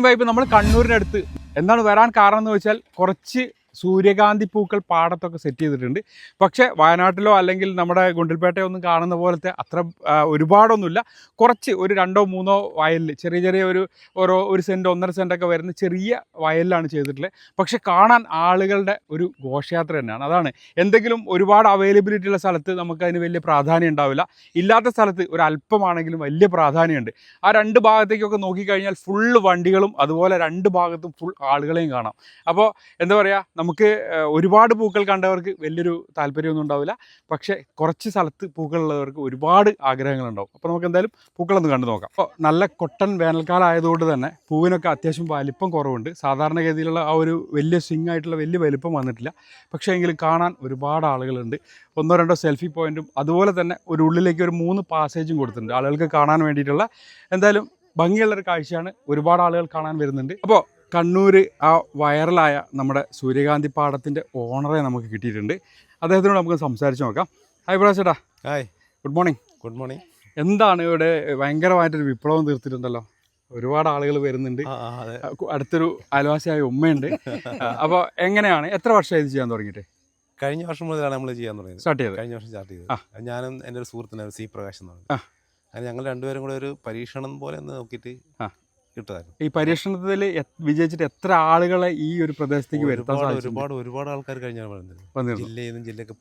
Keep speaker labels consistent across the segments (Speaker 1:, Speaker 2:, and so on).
Speaker 1: Vibe നമ്മൾ കണ്ണൂരിനടുത്ത് എന്താണ് വരാൻ കാരണം എന്ന് വെച്ചാൽ കുറച്ച് സൂര്യകാന്തി പൂക്കൾ പാടത്തൊക്കെ സെറ്റ് ചെയ്തിട്ടുണ്ട്. പക്ഷേ വയനാട്ടിലോ അല്ലെങ്കിൽ നമ്മുടെ ഗുണ്ടിൽപേട്ടയോ ഒന്നും കാണുന്ന പോലത്തെ അത്ര ഒരുപാടൊന്നുമില്ല. കുറച്ച് ഒരു രണ്ടോ മൂന്നോ വയലിൽ ചെറിയ ചെറിയ ഒരു ഓരോ ഒരു സെന്റ് ഒന്നര സെന്റൊക്കെ വരുന്ന ചെറിയ വയലിലാണ് ചെയ്തിട്ടുള്ളത്. പക്ഷെ കാണാൻ ആളുകളുടെ ഒരു ഘോഷയാത്ര തന്നെയാണ്. അതാണ്. എന്തെങ്കിലും ഒരുപാട് അവൈലബിലിറ്റി ഉള്ള സ്ഥലത്ത് നമുക്ക് അതിന് വലിയ പ്രാധാന്യം ഉണ്ടാവില്ല. ഇല്ലാത്ത സ്ഥലത്ത് ഒരു അല്പമാണെങ്കിലും വലിയ പ്രാധാന്യമുണ്ട്. ആ രണ്ട് ഭാഗത്തേക്കൊക്കെ നോക്കിക്കഴിഞ്ഞാൽ ഫുള്ള് വണ്ടികളും അതുപോലെ രണ്ട് ഭാഗത്തും ഫുൾ ആളുകളെയും കാണാം. അപ്പോൾ എന്താ പറയുക നമുക്ക് ഒരുപാട് പൂക്കൾ കണ്ടവർക്ക് വലിയൊരു താല്പര്യമൊന്നും ഉണ്ടാവില്ല. പക്ഷേ കുറച്ച് സ്ഥലത്ത് പൂക്കൾ ഉള്ളവർക്ക് ഒരുപാട് ആഗ്രഹങ്ങളുണ്ടാവും. അപ്പോൾ നമുക്ക് എന്തായാലും പൂക്കളൊന്ന് കണ്ടു നോക്കാം. അപ്പോൾ നല്ല കൊട്ടൻ വേനൽക്കാലം ആയതുകൊണ്ട് തന്നെ പൂവിനൊക്കെ അത്യാവശ്യം വലിപ്പം കുറവുണ്ട്. സാധാരണഗതിയിലുള്ള ആ ഒരു വലിയ സ്വിങ് ആയിട്ടുള്ള വലിയ വലിപ്പം വന്നിട്ടില്ല. പക്ഷേ എങ്കിലും കാണാൻ ഒരുപാട് ആളുകളുണ്ട്. ഒന്നോ രണ്ടോ സെൽഫി പോയിന്റും അതുപോലെ തന്നെ ഒരു ഉള്ളിലേക്ക് ഒരു മൂന്ന് പാസേജും കൊടുത്തിട്ടുണ്ട്. ആളുകൾക്ക് കാണാൻ വേണ്ടിയിട്ടുള്ള എന്തായാലും ഭംഗിയുള്ളൊരു കാഴ്ചയാണ് ഒരുപാട് ആളുകൾ കാണാൻ വരുന്നുണ്ട്. അപ്പോൾ കണ്ണൂർ ആ വൈറലായ നമ്മുടെ സൂര്യകാന്തി പാടത്തിന്റെ ഓണറെ നമുക്ക് കിട്ടിയിട്ടുണ്ട്. അദ്ദേഹത്തിനോട് നമുക്ക് സംസാരിച്ച് നോക്കാം. ഹായ് പ്രാ ചേട്ടാ.
Speaker 2: Hi
Speaker 1: good morning
Speaker 2: good morning
Speaker 1: എന്താണ് ഇവിടെ ഭയങ്കരമായിട്ടൊരു വിപ്ലവം തീർത്തിട്ടുണ്ടല്ലോ? ഒരുപാട് ആളുകൾ വരുന്നുണ്ട്.
Speaker 2: അതെ.
Speaker 1: അടുത്തൊരു അയൽവാസിയായ ഉമ്മയുണ്ട്. അപ്പോൾ എങ്ങനെയാണ്? എത്ര വർഷമായി ഇത് ചെയ്യാൻ തുടങ്ങിയിട്ട്?
Speaker 2: കഴിഞ്ഞ വർഷം മുതലാണ് നമ്മൾ ചെയ്യാൻ തുടങ്ങിയത്.
Speaker 1: സ്റ്റാർട്ട് ചെയ്തത്.
Speaker 2: കഴിഞ്ഞ വർഷം സ്റ്റാർട്ട് ചെയ്തത്.
Speaker 1: ആ.
Speaker 2: അത് ഞാനും എന്റെ ഒരു സുഹൃത്തിനാണ് സി പ്രകാശ് എന്ന്
Speaker 1: ആ.
Speaker 2: പറഞ്ഞത് അങ്ങനെ ഞങ്ങൾ രണ്ടുപേരും കൂടെ ഒരു പരീക്ഷണം പോലെ ഒന്ന് നോക്കിയിട്ട്
Speaker 1: ആ.
Speaker 2: കിട്ടതായിരുന്നു.
Speaker 1: ഈ പരീക്ഷണത്തിൽ വിജയിച്ചിട്ട് എത്ര ആളുകളെ ഈ ഒരു പ്രദേശത്തേക്ക് വരുത്താൻ
Speaker 2: ഒരുപാട് ഒരുപാട് ആൾക്കാർ കഴിഞ്ഞാണ് ജില്ലയിൽ നിന്നും ജില്ലയൊക്കെ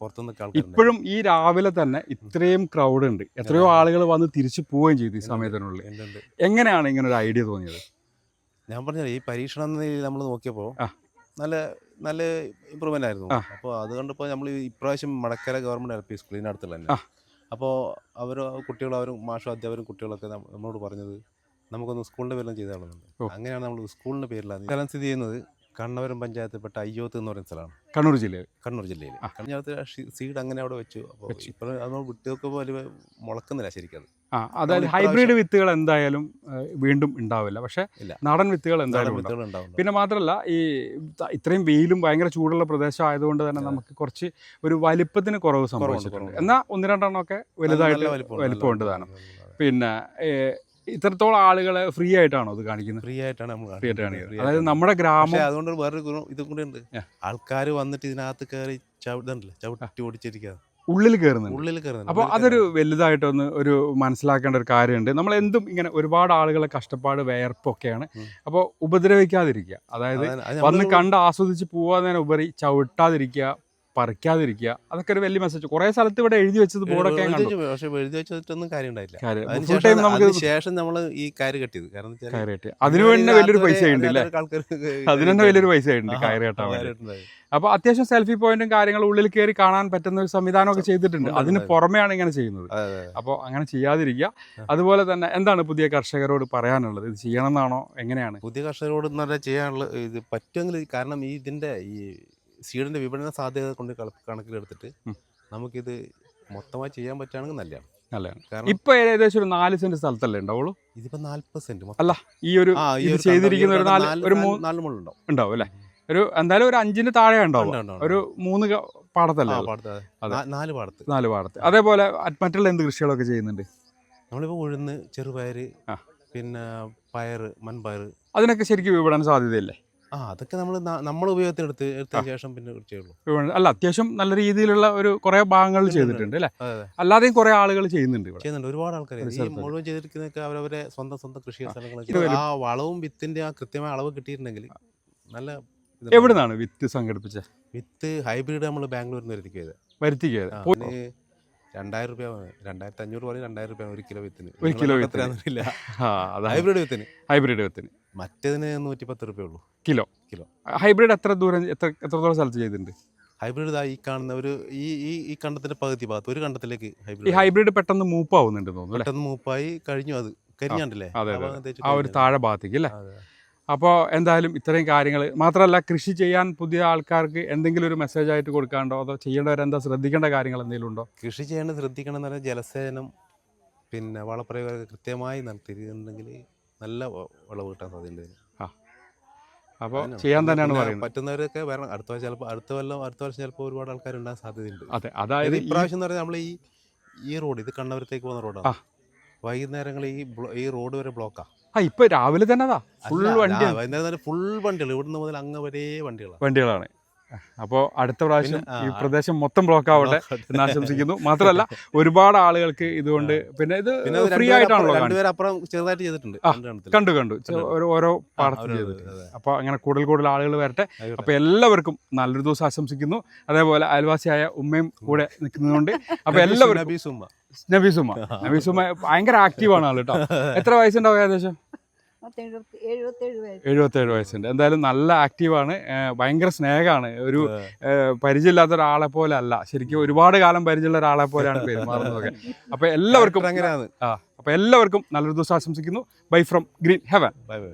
Speaker 1: ഇപ്പോഴും ഈ രാവിലെ തന്നെ ഇത്രയും ക്രൗഡ് ഉണ്ട്. എത്രയോ ആളുകൾ വന്ന് തിരിച്ചു പോവുകയും ചെയ്തു ഈ സമയത്തിനുള്ളിൽ. എങ്ങനെയാണ് ഇങ്ങനെ ഒരു ഐഡിയ തോന്നിയത്?
Speaker 2: ഞാൻ പറഞ്ഞത് ഈ പരീക്ഷണം നമ്മൾ നോക്കിയപ്പോൾ നല്ല നല്ല ഇമ്പ്രൂവ്മെന്റ് ആയിരുന്നു. അപ്പോൾ അത് കണ്ടപ്പോൾ നമ്മൾ ഇപ്രാവശ്യം മടക്കര ഗവൺമെന്റ് എൽ പി തന്നെ.
Speaker 1: ആ.
Speaker 2: അപ്പോൾ അവർ കുട്ടികൾ അവരും മാഷും അധ്യാപകരും കുട്ടികളൊക്കെ നമ്മ- നമ്മളോട് പറഞ്ഞത് നമുക്കൊന്ന് സ്കൂളിന്റെ പേരിലും ചെയ്താളുന്നുണ്ട്
Speaker 1: ഓ.
Speaker 2: അങ്ങനെയാണ് നമ്മൾ സ്കൂളിന്റെ പേരിലാണ് സ്ഥലം സ്ഥിതി ചെയ്യുന്നത് കണ്ണവരം പഞ്ചായത്തിൽപ്പെട്ട അയ്യോത്ത് എന്ന് പറയുന്ന സ്ഥലമാണ്.
Speaker 1: കണ്ണൂർ ജില്ലയിൽ?
Speaker 2: കണ്ണൂർ ജില്ലയിൽ. കണ്ണൂർ സീഡ് അങ്ങനെ അവിടെ വെച്ചു. അപ്പോൾ. ഇപ്പോൾ അത് വിട്ട് നോക്കുമ്പോൾ വലിയ മുളക്കുന്നില്ല ശരിക്കും അത്.
Speaker 1: അതായത് ഹൈബ്രിഡ് വിത്തുകൾ എന്തായാലും വീണ്ടും ഉണ്ടാവില്ല. പക്ഷെ. നാടൻ വിത്തുകൾ എന്തായാലും ഉണ്ടാവും. പിന്നെ മാത്രമല്ല ഈ ഇത്രയും വെയിലും ഭയങ്കര ചൂടുള്ള പ്രദേശം ആയതുകൊണ്ട് തന്നെ നമുക്ക് കുറച്ച് ഒരു വലിപ്പത്തിന് കുറവ് സംഭവിച്ചിട്ടുണ്ട്. എന്നാൽ ഒന്ന് രണ്ടെണ്ണമൊക്കെ വലുതായിട്ട്
Speaker 2: വലിപ്പം വലിപ്പമുണ്ട്,
Speaker 1: താനും പിന്നെ ഇത്രത്തോളം ആളുകളെ ഫ്രീ ആയിട്ടാണോ അത് കാണിക്കുന്നത്?
Speaker 2: ഫ്രീ ആയിട്ടാണ് നമ്മൾ
Speaker 1: ഫ്രീ ആയിട്ട് കാണിക്കുന്നത്. അതായത് നമ്മുടെ ഗ്രാമം
Speaker 2: അതുകൊണ്ട് വേറൊരു ഗുണം ഇതും കൂടെ ഉണ്ട്. ആൾക്കാർ വന്നിട്ട് ഇതിനകത്ത് കയറി ചവിട്ടണ്ടല്ലേ ചവിട്ടി ഓടിച്ചിരിക്കുക
Speaker 1: ഉള്ളിൽ കയറുന്നുണ്ട്
Speaker 2: ഉള്ളിൽ കയറുന്നത്
Speaker 1: അപ്പോൾ അതൊരു വലുതായിട്ടൊന്ന് ഒരു മനസ്സിലാക്കേണ്ട ഒരു കാര്യമുണ്ട്. നമ്മൾ എന്തും ഇങ്ങനെ ഒരുപാട് ആളുകളെ കഷ്ടപ്പാട് വേർപ്പൊക്കെയാണ്. അപ്പോൾ ഉപദ്രവിക്കാതിരിക്കുക. അതായത് വന്ന് കണ്ട് ആസ്വദിച്ച് പോവാന്നതിന് ഉപരി ചവിട്ടാതിരിക്കുക പറിക്കാതിരിക്കുക. അതൊക്കെ ഒരു വലിയ മെസ്സേജ് കുറേ സ്ഥലത്ത് ഇവിടെ എഴുതി വെച്ചത് ബോർഡൊക്കെ
Speaker 2: പക്ഷെ എഴുതി വെച്ചിട്ടൊന്നും കാര്യം ഉണ്ടായില്ല
Speaker 1: നമുക്ക്
Speaker 2: ശേഷം നമ്മൾ ഈ കയറ് കെട്ടിയത് കാരണം
Speaker 1: കയറിയിട്ട് വേണ്ടി വലിയൊരു പൈസ ഉണ്ടല്ലേ അല്ലേ അതിന് തന്നെ വലിയൊരു പൈസ ഉണ്ട് കയറി കെട്ടാൻ അപ്പോൾ അത്യാവശ്യം സെൽഫി പോയിന്റും കാര്യങ്ങളും ഉള്ളിൽ കയറി കാണാൻ പറ്റുന്ന ഒരു സംവിധാനമൊക്കെ ചെയ്തിട്ടുണ്ട്. അതിന് പുറമെയാണ് ഇങ്ങനെ ചെയ്യുന്നത്. അപ്പോൾ അങ്ങനെ ചെയ്യാതിരിക്കുക. അതുപോലെ തന്നെ എന്താണ് പുതിയ കർഷകരോട് പറയാനുള്ളത്? ഇത് ചെയ്യണം എന്നാണോ? എങ്ങനെയാണ്?
Speaker 2: പുതിയ കർഷകരോട് എന്ന് പറഞ്ഞാൽ ചെയ്യാനുള്ള ഇത് പറ്റുമെങ്കിൽ കാരണം ഈ ഇതിന്റെ ഈ സീഡിന്റെ വിപണന സാധ്യത കൊണ്ട് കണക്കിലെടുത്തിട്ട്. നമുക്കിത് മൊത്തമായി ചെയ്യാൻ പറ്റുകയാണെങ്കിൽ നല്ലതാണ്.
Speaker 1: ഇപ്പൊ ഏകദേശം ഒരു നാല് സെന്റ് സ്ഥലത്തല്ലേ ഉണ്ടാവുള്ളൂ?
Speaker 2: ഇതിപ്പോ നാല്പത് സെന്റ്
Speaker 1: അല്ല ഈ ഒരു ചെയ്തിരിക്കുന്ന ഒരു നാല് ഒരു
Speaker 2: നാല് നാല് മുള്ളുണ്ടാവും
Speaker 1: ഉണ്ടാവും. അല്ലേ? ഒരു എന്തായാലും ഒരു അഞ്ചിന് താഴെ ഉണ്ടാവും
Speaker 2: ഉണ്ട്, ഉണ്ട്, ഉണ്ട്.
Speaker 1: ഒരു മൂന്ന് പാടത്തല്ലേ
Speaker 2: നാല് പാടത്ത്.
Speaker 1: നാല് പാടത്ത്. അതേപോലെ അത് മറ്റുള്ള എന്ത് കൃഷികളൊക്കെ ചെയ്യുന്നുണ്ട്?
Speaker 2: നമ്മളിപ്പോ ഉഴുന്ന്
Speaker 1: ചെറുപയർ
Speaker 2: പിന്നെ പയറ് മൺപയർ
Speaker 1: അതിനൊക്കെ ശരിക്കും വിപണന സാധ്യതയില്ലേ?
Speaker 2: ആ. അതൊക്കെ നമ്മൾ നമ്മൾ ഉപയോഗത്തിനെടുത്ത് എടുത്തതിന് ശേഷം പിന്നെ ചെയ്യുള്ളൂ.
Speaker 1: അല്ല അത്യാവശ്യം നല്ല രീതിയിലുള്ള ഒരു കുറെ ഭാഗങ്ങൾ ചെയ്തിട്ടുണ്ട് അല്ലേ? അല്ലാതെയും കുറെ ആളുകൾ ചെയ്യുന്നുണ്ട്
Speaker 2: ചെയ്യുന്നുണ്ട്. ഒരുപാട് ആൾക്കാർ മുഴുവൻ ചെയ്തിരിക്കുന്നൊക്കെ അവരവരെ സ്വന്തം സ്വന്തം കൃഷി. സ്ഥലങ്ങളൊക്കെ ആ വളവും വിത്തിന്റെ ആ കൃത്യമായ അളവ് കിട്ടിയിട്ടുണ്ടെങ്കിൽ നല്ല.
Speaker 1: എവിടുന്നാണ് വിത്ത് സംഘടിപ്പിച്ച?
Speaker 2: വിത്ത് ഹൈബ്രിഡ് നമ്മൾ ബാംഗ്ലൂരിൽ നിന്ന് വരുത്തിക്കുക ആ, രണ്ടായിരം രൂപ രണ്ടായിരത്തി അഞ്ഞൂറ് പറയും രണ്ടായിരം രൂപ ഒരു കിലോ വിത്തിന്.
Speaker 1: ഒരു കിലോ വിത്തിന്.
Speaker 2: ഹൈബ്രിഡ് വിത്തിന്.
Speaker 1: ഹൈബ്രിഡ് വിത്തിന്.
Speaker 2: മറ്റേതിന് നൂറ്റി പത്ത് രൂപ ഉള്ളൂ.
Speaker 1: കിലോ.
Speaker 2: കിലോ.
Speaker 1: ഹൈബ്രിഡ് എത്ര ദൂരം എത്ര എത്രത്തോളം സ്ഥലത്ത് ചെയ്തിട്ടുണ്ട്?
Speaker 2: ഹൈബ്രിഡ് ഈ കാണുന്ന ഒരു ഈ ഈ ഈ കണ്ടത്തിന്റെ പകുതി ഭാഗത്ത് ഒരു കണ്ടത്തിലേക്ക്
Speaker 1: ഈ
Speaker 2: ഹൈബ്രിഡ്
Speaker 1: ഹൈബ്രിഡ് പെട്ടെന്ന് മൂപ്പാവുന്നുണ്ട് തോന്നുന്നു
Speaker 2: പെട്ടെന്ന് മൂപ്പായി കഴിഞ്ഞു അത്. കരിഞ്ഞാണ്ടല്ലേ? ആ
Speaker 1: ഒരു താഴെ ഭാഗത്തേക്ക് അല്ലേ? അപ്പോൾ എന്തായാലും ഇത്രയും കാര്യങ്ങൾ മാത്രമല്ല കൃഷി ചെയ്യാൻ പുതിയ ആൾക്കാർക്ക് എന്തെങ്കിലും ഒരു മെസ്സേജ് ആയിട്ട് കൊടുക്കാണ്ടോ? അതോ ചെയ്യേണ്ടവരെന്താ ശ്രദ്ധിക്കേണ്ട കാര്യങ്ങൾ എന്തെങ്കിലും ഉണ്ടോ?
Speaker 2: കൃഷി ചെയ്യേണ്ടത് ശ്രദ്ധിക്കണം എന്ന് പറഞ്ഞാൽ ജലസേചനം പിന്നെ വളപ്രയോഗം കൃത്യമായി നടത്തിയിട്ടുണ്ടെങ്കിൽ നല്ല വിളവ് കിട്ടാൻ സാധ്യതയുണ്ട്
Speaker 1: അപ്പോൾ. ചെയ്യാൻ തന്നെയാണ് പറയുന്നത്.
Speaker 2: പറ്റുന്നവരൊക്കെ വരണം. അടുത്ത വർഷം ചിലപ്പോൾ അടുത്ത കൊല്ലം അടുത്ത വർഷം ചിലപ്പോൾ ഒരുപാട് ആൾക്കാർ ഉണ്ടാകാൻ സാധ്യതയുണ്ട്.
Speaker 1: അതെ അതായത്
Speaker 2: ഇപ്രാവശ്യം എന്ന് പറഞ്ഞാൽ നമ്മൾ ഈ ഈ റോഡ് ഇത് കണ്ണവരത്തേക്ക് പോകുന്ന. റോഡാണ് വൈകുന്നേരങ്ങളിൽ ഈ ഈ റോഡ് വരെ ബ്ലോക്കാ.
Speaker 1: ആ ഇപ്പൊ രാവിലെ തന്നെ ഫുൾ
Speaker 2: വൈകുന്നേരം ഫുൾ വണ്ടികൾ ഇവിടുന്ന് മുതൽ അങ്ങ് വരെ വണ്ടികളാണ്
Speaker 1: വണ്ടികളാണ്. അപ്പോൾ അടുത്ത പ്രാവശ്യം ഈ പ്രദേശം മൊത്തം ബ്ലോക്ക് ആവട്ടെ എന്ന് ആശംസിക്കുന്നു. മാത്രമല്ല ഒരുപാട് ആളുകൾക്ക് ഇതുകൊണ്ട് പിന്നെ ഇത് ഫ്രീ ആയിട്ടാണല്ലോ
Speaker 2: ചെറുതായിട്ട് ചെയ്തിട്ടുണ്ട്.
Speaker 1: കണ്ടു കണ്ടു. ഓരോ
Speaker 2: പാടത്തിൽ
Speaker 1: ചെയ്തിട്ടുണ്ട് അപ്പോൾ അങ്ങനെ കൂടുതൽ കൂടുതൽ ആളുകൾ വരട്ടെ. അപ്പോൾ എല്ലാവർക്കും നല്ലൊരു ദിവസം ആശംസിക്കുന്നു. അതേപോലെ അയൽവാസിയായ ഉമ്മയും കൂടെ നിൽക്കുന്നതുകൊണ്ട് അപ്പോൾ എല്ലാവരും
Speaker 2: നബി സുമ്മ.
Speaker 1: നബീസുമ്മ നബീസുമ്മ ഭയങ്കര ആക്റ്റീവാണ് ആൾ കേട്ടോ. എത്ര വയസ്സുണ്ടാവും ഏകദേശം?
Speaker 3: എഴുപത്തേഴ് വയസ്സ്.
Speaker 1: എഴുപത്തേഴ് വയസ്സുണ്ട്. എന്തായാലും നല്ല ആക്റ്റീവാണ്. ഭയങ്കര സ്നേഹമാണ്. ഒരു പരിചയമില്ലാത്ത ഒരാളെ പോലെ അല്ല. ശരിക്കും ഒരുപാട് കാലം പരിചയമുള്ള ഒരാളെ പോലെയാണ് പെരുമാറുന്നതൊക്കെ. അപ്പൊ എല്ലാവർക്കും
Speaker 2: അങ്ങനെയാണ്.
Speaker 1: ആ അപ്പോൾ എല്ലാവർക്കും നല്ലൊരു ദിവസം ആശംസിക്കുന്നു. Bye from Green Heaven
Speaker 2: bye bye